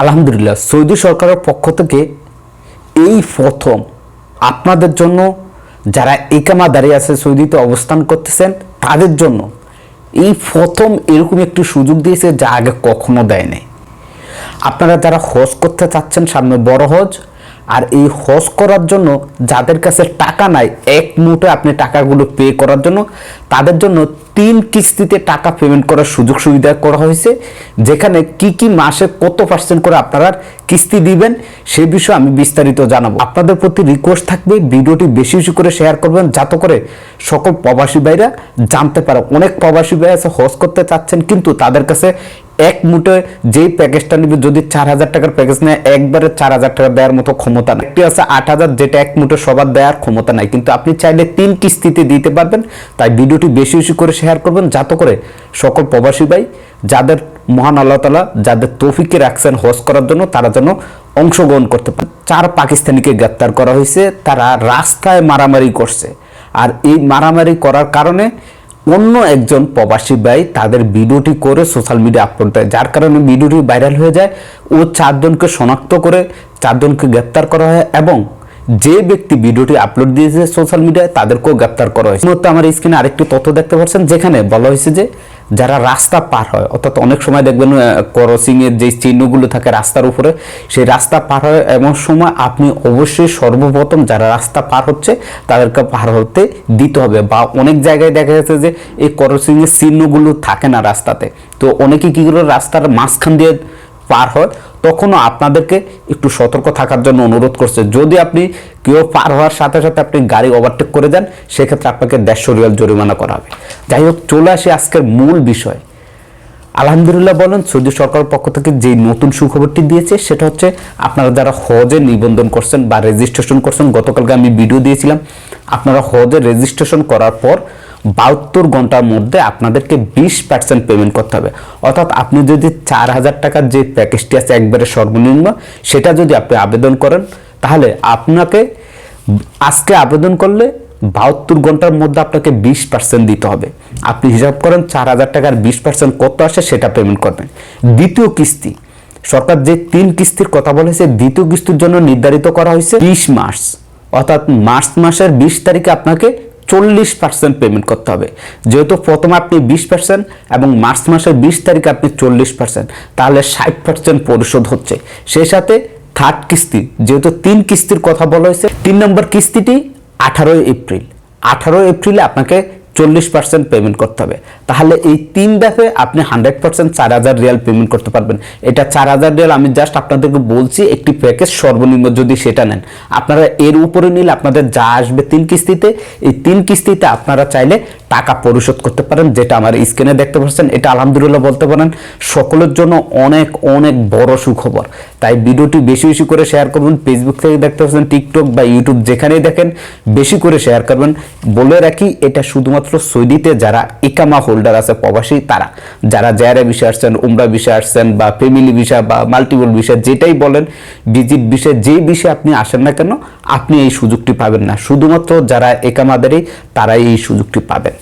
আলহামদুলিল্লাহ, সৌদি সরকারের পক্ষ থেকে এই প্রথম আপনাদের জন্য যারা একামা দাঁড়িয়ে আছে সৌদিতে অবস্থান করতেছেন, তাদের জন্য এই প্রথম এরকম একটি সুযোগ দিয়েছে যা আগে কখনো দেয় নাই আপনারা যারা হজ করতে চাচ্ছেন সামনে বড় হজ, আর এই হজ করার জন্য যাদের কাছে টাকা নাই, এক মুঠে আপনি টাকাগুলো পে করার জন্য, তাদের জন্য তিন কিস্তিতে টাকা পেমেন্ট করার সুযোগ সুবিধা করা হয়েছে। যেখানে কি কি মাসে কত পার্সেন্ট করে আপনারা কিস্তি দিবেন, সে বিষয়ে আমি বিস্তারিত জানাব। আপনাদের প্রতি রিকোয়েস্ট থাকবে, ভিডিওটি বেশি বেশি করে শেয়ার করবেন, যাতে করে সকল প্রবাসী ভাইরা জানতে পারে। অনেক প্রবাসী ভাই আছে, হজ করতে চাচ্ছেন, কিন্তু তাদের কাছে এক মুঠে যেই প্যাকেজটা নিবে, যদি চার হাজার টাকার প্যাকেজ নেয়, একবারে চার হাজার টাকা দেওয়ার মতো ক্ষমতা নাই। একটি আছে আট হাজার, যেটা এক মুঠে সবার দেওয়ার ক্ষমতা নাই। কিন্তু আপনি চাইলে তিন কিস্তিতে দিতে পারবেন। তাই ভিডিওটি বেশি বেশি করে শেয়ার করবেন, যাতে করে সকল প্রবাসী ভাই যাদের মহান আল্লাহ তালা যাদের তৌফিকে রাখছেন হজ করার জন্য, তারা যেন অংশগ্রহণ করতে পারে চার পাকিস্তানিকে গ্রেপ্তার করা হয়েছে, তারা রাস্তায় মারামারি করছে। আর এই মারামারি করার কারণে অন্য একজন প্রবাসী ভাই তাদের ভিডিওটি করে সোশ্যাল মিডিয়া আপলোড দেয়। যার কারণে ভিডিওটি ভাইরাল হয়ে যায় ও চারজনকে শনাক্ত করে চারজনকে গ্রেপ্তার করা হয় এবং যে ব্যক্তি ভিডিওটি আপলোড দিয়েছে সোশ্যাল মিডিয়ায় তাদেরকেও গ্রেপ্তার করা হয়েছে আমার স্ক্রিনে আরেকটি তথ্য দেখতে পাচ্ছেন, যেখানে বলা হয়েছে যে যারা রাস্তা পার হয়, অর্থাৎ অনেক সময় দেখবেন ক্রসিংয়ের যে চিহ্নগুলো থাকে রাস্তার উপরে, সেই রাস্তা পার হয় এমন সময় আপনি অবশ্যই সর্বপ্রথম যারা রাস্তা পার হচ্ছে, তাদেরকে পার হতে দিতে হবে। বা অনেক জায়গায় দেখা যাচ্ছে যে এই ক্রসিংয়ের চিহ্নগুলো থাকে না রাস্তাতে। তো অনেকে কী করে রাস্তার মাঝখান দিয়ে পার হয় তখনও আপনাদেরকে একটু সতর্ক থাকার জন্য অনুরোধ করছে। যদি আপনি কেউ পার হওয়ার সাথে সাথে আপনি গাড়ি ওভারটেক করে দেন, সেক্ষেত্রে আপনাকে দেড়শো রিয়াল জরিমানা করা হবে। যাই হোক, চলে আসি আজকের মূল বিষয়। আলহামদুলিল্লাহ বলেন, সৌদি সরকারের পক্ষ থেকে যে নতুন সুখবরটি দিয়েছে, সেটা হচ্ছে আপনারা যারা হজে নিবন্ধন করছেন বা রেজিস্ট্রেশন করছেন, গতকালকে আমি ভিডিও দিয়েছিলাম, আপনারা হজে রেজিস্ট্রেশন করার পর বাহাত্তর ঘণ্টার মধ্যে আপনাদেরকে বিশ পার্সেন্ট পেমেন্ট করতে হবে। অর্থাৎ আপনি যদি চার হাজার টাকার যে প্যাকেজটি আছে একবারে সর্বনিম্ন, সেটা যদি আপনি আবেদন করেন, তাহলে আপনাকে আজকে আবেদন করলে বাহাত্তর ঘণ্টার মধ্যে আপনাকে বিশ পার্সেন্ট দিতে হবে। আপনি হিসাব করেন চার হাজার টাকার বিশ পার্সেন্ট কত আসে সেটা পেমেন্ট করবেন। দ্বিতীয় কিস্তি, সরকার যে তিন কিস্তির কথা বলেছে, দ্বিতীয় কিস্তির জন্য নির্ধারিত করা হয়েছে বিশ মার্চ অর্থাৎ মার্চ মাসের বিশ তারিখে আপনাকে চল্লিশ পার্সেন্ট পেমেন্ট করতে হবে। যেহেতু প্রথমে আপনি বিশ পার্সেন্ট এবং মার্চ মাসের বিশ তারিখে আপনি চল্লিশ পার্সেন্ট তাহলে ষাট পার্সেন্ট পরিশোধ হচ্ছে। সেই সাথে থার্ড কিস্তি, যেহেতু তিন কিস্তির কথা বলা হয়েছে, তিন নম্বর কিস্তিটি আঠারোই এপ্রিল। আঠারোই এপ্রিলে আপনাকে চল্লিশ পার্সেন্ট পেমেন্ট করতে হবে। তাহলে এই তিন দফে আপনি হান্ড্রেড পার্সেন্ট চার হাজার রিয়াল পেমেন্ট করতে পারবেন। এটা চার হাজার রিয়াল আমি জাস্ট আপনাদেরকে বলছি, একটি প্যাকেজ সর্বনিম্ন যদি সেটা নেন। আপনারা এর উপরে নিলে আপনাদের যা আসবে তিন কিস্তিতে, এই তিন কিস্তিতে আপনারা চাইলে টাকা পরিশোধ করতে পারেন, যেটা আমার স্ক্রিনে দেখতে পাচ্ছেন। এটা আলহামদুলিল্লাহ বলতে পারেন, সকলের জন্য অনেক অনেক বড় সুখবর। তাই ভিডিওটি বেশি বেশি করে শেয়ার করবেন। ফেসবুক থেকে দেখতে পাচ্ছেন টিকটক বা ইউটিউব যেখানেই দেখেন, বেশি করে শেয়ার করবেন। বলে রাখি, এটা শুধুমাত্র সৌদিতে যারা ইকামা হোল্ডার আছে প্রবাসী, তারা। যারা জায়রা বিষয় আসছেন, উমরা বিষয় আসছেন, বা ফ্যামিলি বিষয় বা মাল্টিপল বিষয় যেটাই বলেন, ভিজিট বিষয় যে বিষয়ে আপনি আসেন না কেন, আপনি এই সুযোগটি পাবেন না। শুধুমাত্র যারা একামাদেরই তারাই এই সুযোগটি পাবেন।